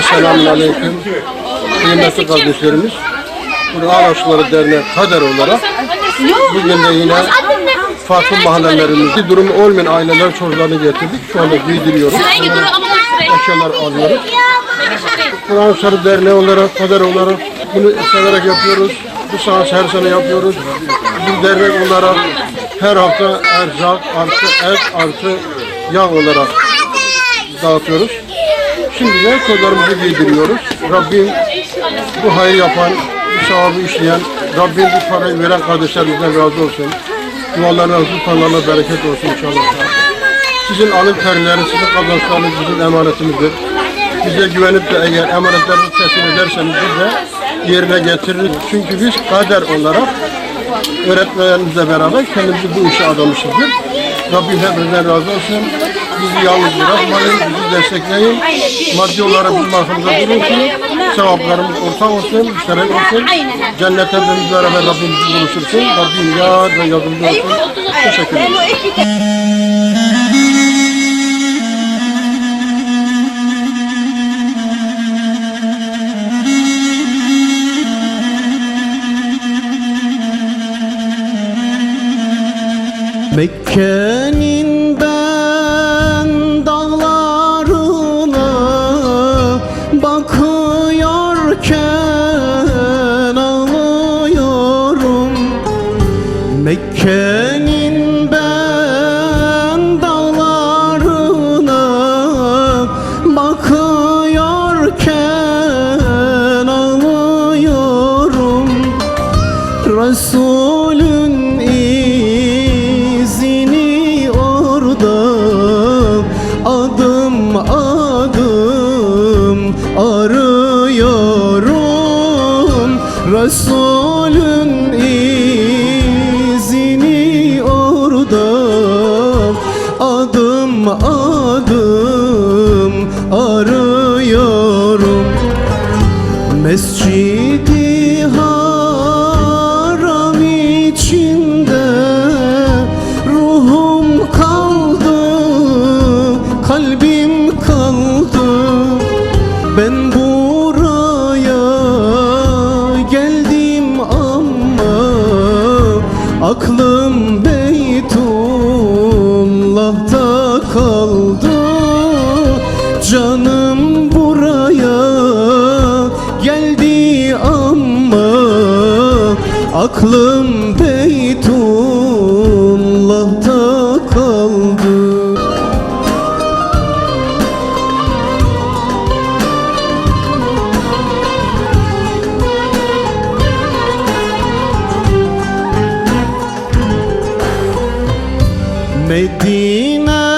Selamun Aleyküm. Kıymetli kardeşlerimiz. Burada Araçları Derneği kader olarak bugün de yine farklı mahallelerimizde durumu olmayan aileler çocuklarını getirdik. Şu anda giydiriyoruz. Eşyalar alıyoruz. Kur'an Sarı Derneği olarak, kader olarak bunu severek yapıyoruz. Bu saat her sene yapıyoruz. Bir dernek olarak her hafta erzak artı et artı yağ olarak dağıtıyoruz. Şimdi de çocuklarımızı giydiriyoruz. Rabbim bu hayır yapan, bu sevabı işleyen, Rabbim bu parayı veren kardeşlerimizden razı olsun. Dualarına, sultanlarına bereket olsun inşallah. Sizin alın terleriniz, sizin kazançlarınız bizim emanetimizdir. Bize güvenip de eğer emanetlerinizi teslim ederseniz biz de yerine getiririz. Çünkü biz kader olarak öğretmenlerimizle beraber kendimizi bu işe adamışızdır. Rabbim hepinizden razı olsun. Bizi yalnız bırakmayın, bizi destekleyin. Maddi olarak bizim arkamızda durun ki sevaplarımız ortak olsun, müşterek olsun. Cennete hepimiz beraber Rabbim bizi buluştursun. Rabbim yar ve yardımcı olsun. Teşekkür ederim. Mekke'nin Mekke'nin ben dağlarına bakıyorken ağlıyorum. Resulün izini orada adım adım arıyorum. Resulün izini adım adım arıyorum. Mescidi Aklım Beytullah'ta kaldı. Medine